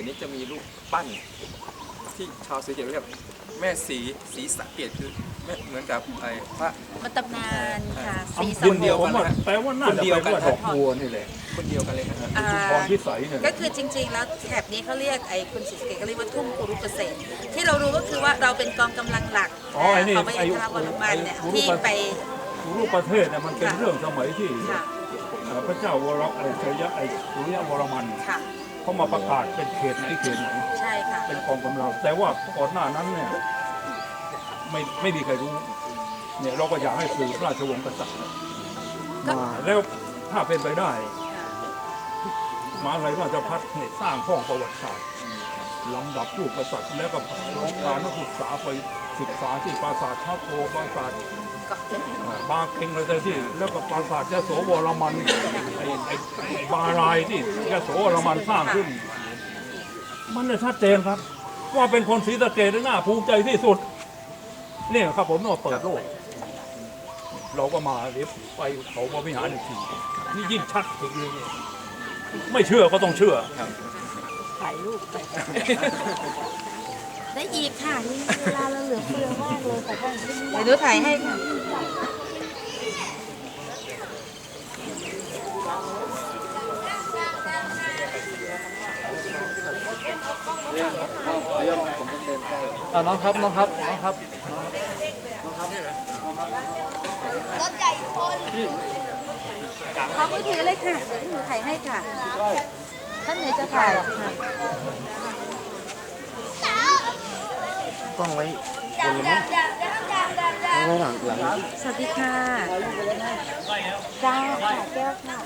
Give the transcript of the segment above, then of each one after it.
อันนี้จะมีรูปปั้นที่ชาวศรีสะเกษเรียกแม่สีสีสะเกดคือแม่เหมือนกับไอ้พระ มันตำนานค่ะสีคสันเดียวผมว่าแปลว่าน่าคนจะเดียวเป็นกันว่าดอกบัวนี่แหละคนเดียวกันเลยครับ อ่าชุมพรพิสัยเนี่ยก็คือจริงๆ แล้วแถบนี้เขาเรียกไอ้คุณศรีสะเกษก็เรียกว่าทุ่งกุรุเกษตรที่เรารู้ก็คือว่าเราเป็นกองกำลังหลักอ๋อไอ้นี่ของพระไอ้อินทราวรมันเนี่ยไอ้ที่ไปรูปประเทศเนี่ยมันเป็นค่ะ เรื่องสมัยที่ค่ะ เอ่อพระเจ้าวรไอ้ชยะไอ้สุริยวรมัน ค่ะ เขามาประกาศเป็นเขตไหนเขตไหนใช่ค่ะเป็นกองกำลังแต่ว่าก่อนหน้านั้นเนี่ยไม่ไม่มีใครรู้เนี่ยเราก็อยากให้สืบราชวงศ์กษัตริย์มาแล้วถ้าเป็นไปได้มหาลัยราชพัฒน์เนี่ยสร้างห้องประวัติศาสตร์ลำดับรูปกษัตริย์แล้วก็น้องการนักศึกษาไปศึกษาที่ปราสาททัพโพปราสาท อ่าบาเก่งอะไรที่แล้วก็ปราสาทยโสวรมันไอ้ไอ้ไอ้บารายที่ยโสวรมันสร้างขึ้น มันเนี่ยชัดเจนครับ ว่าเป็นคนศรีสะเกดน่าภูมิใจที่สุดเนี่ยครับผมมาเปิดโลก เราก็มาเดี๋ยวไปเขาบริหารอีกทีนี่ยิ่งชัดอีกเลยไม่เชื่อก็ต้องเชื่อถ่ายรูปไป ได้อีกค่ะนี่เวลาเราเหลือเฟือมากเลยแต่ก็เดี๋ยวดูถ่ายให้ค่ะอ่าน้องครับน้องครับน้องครับขอมือถือเลยค่ะเดี๋ยวหนูถ่ายให้ค่ะท่านไหนจะถ่ายค่ะ กล้องไว้บนมั้งเอาไว้หลังหลังสวัสดีค่ะจ้าค่ะแก้วค่ะ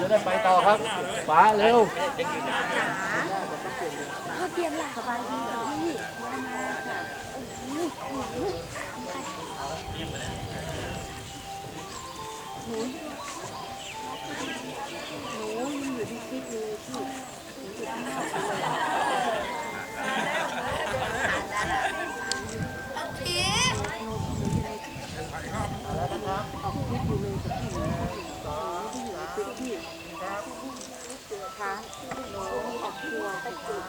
จะได้ไปต่อครับฟ้าเร็วเขาเตรียมหลักสบายดีค่ะพี่หนูยังอยู่ที่ ฟิตเลยพี่หนูอยู่ข้างนอกค่ะหนูออกทัวไปเจอ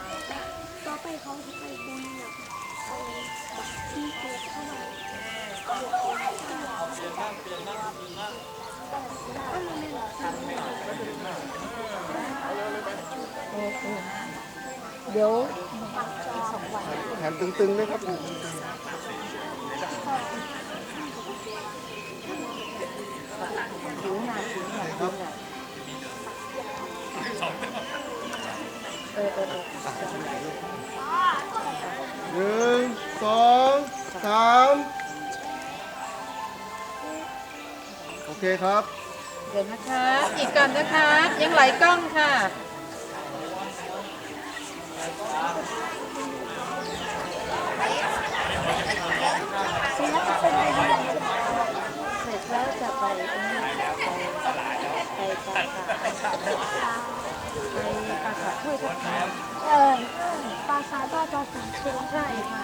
ต่อไปเขาจะไปบนแบบเอาบัตรที่เกิดเข้ามาเดี๋ยวแขนตึงๆนะครับ นาผิวหนาผิวหนาเออเออเออหนึ่งสองสามโอเคครับ เดี๋ยวนะคะ อีกก่อนนะคะ ยังไหลกล้องค่ะ เสร็จแล้วก็เป็นไปได้ เสร็จแล้วจะไปอันนี้ไปไปราสาทไปปราสาทถ้วยพระพรเออปราสาทว่าปราสาทเชียงใช่ค่ะ